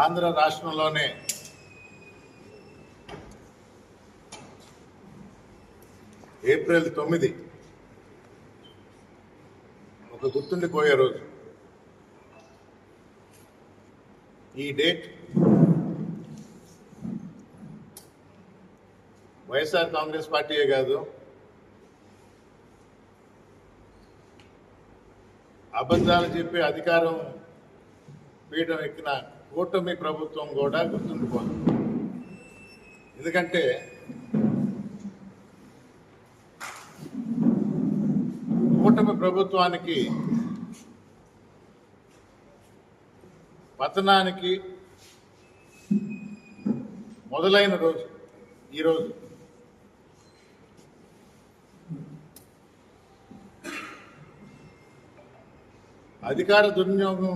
ఆంధ్ర రాష్ట్రంలోనే ఏప్రిల్ తొమ్మిది ఒక గుర్తుండిపోయే రోజు. ఈ డేట్ వైఎస్ఆర్ కాంగ్రెస్ పార్టీయే కాదు అబద్ధాలు చెప్పి అధికారం పీఠం ఎక్కిన కూటమి ప్రభుత్వం కూడా గుర్తుండిపోదు. ఎందుకంటే కూటమి ప్రభుత్వానికి పతనానికి మొదలైన రోజు ఈరోజు అధికార దుర్వినియోగం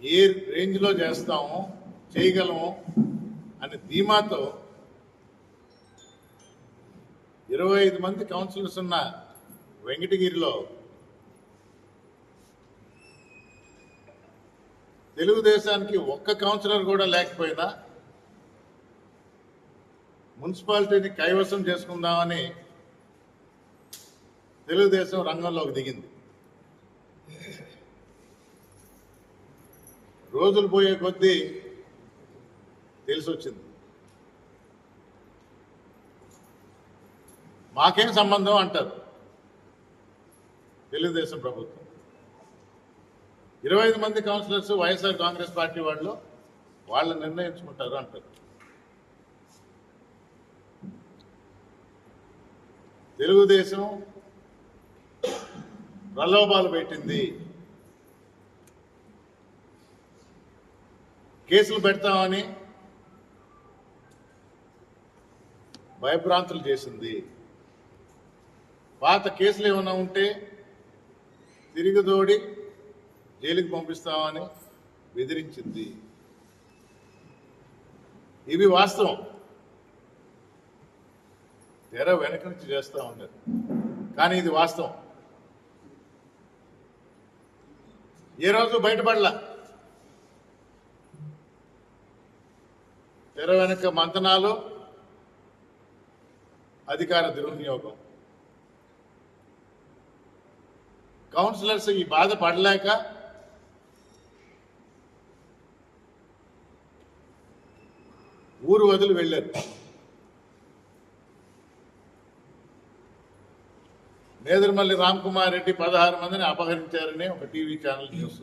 ఏ రేంజ్లో చేస్తాము చేయగలము అనే ధీమాతో ఇరవై ఐదు మంది కౌన్సిలర్స్ ఉన్న వెంకటగిరిలో తెలుగుదేశానికి ఒక్క కౌన్సిలర్ కూడా లేకపోయినా మున్సిపాలిటీని కైవసం చేసుకుందామని తెలుగుదేశం రంగంలోకి దిగింది. రోజులు పోయే కొద్దీ తెలిసొచ్చింది. మాకేం సంబంధం అంటారు? తెలుగుదేశం ప్రభుత్వం. ఇరవై ఐదు మంది కౌన్సిలర్స్ వైఎస్ఆర్ కాంగ్రెస్ పార్టీ వాళ్ళు వాళ్ళు నిర్ణయించుకుంటారు అంటారు. తెలుగుదేశం ప్రలోభాలు పెట్టింది. కేసులు పెడతామని భయభ్రాంతులు చేసింది. పాత కేసులు ఏమైనా ఉంటే తిరిగిదోడి జైలుకి పంపిస్తామని బెదిరించింది. ఇవి వాస్తవం. తెర వెనక నుంచి చేస్తూ ఉన్నారు. కానీ ఇది వాస్తవం. ఏ రోజు బయటపడలా? తెర వెనక మంతనాలు అధికార దుర్వినియోగం. కౌన్సిలర్స్ ఈ బాధ పడలేక ఊరు వదిలి వెళ్ళారు. నేదురుమల్లి రామ్ కుమార్ రెడ్డి పదహారు మందిని అపహరించారని ఒక టీవీ ఛానల్ న్యూస్.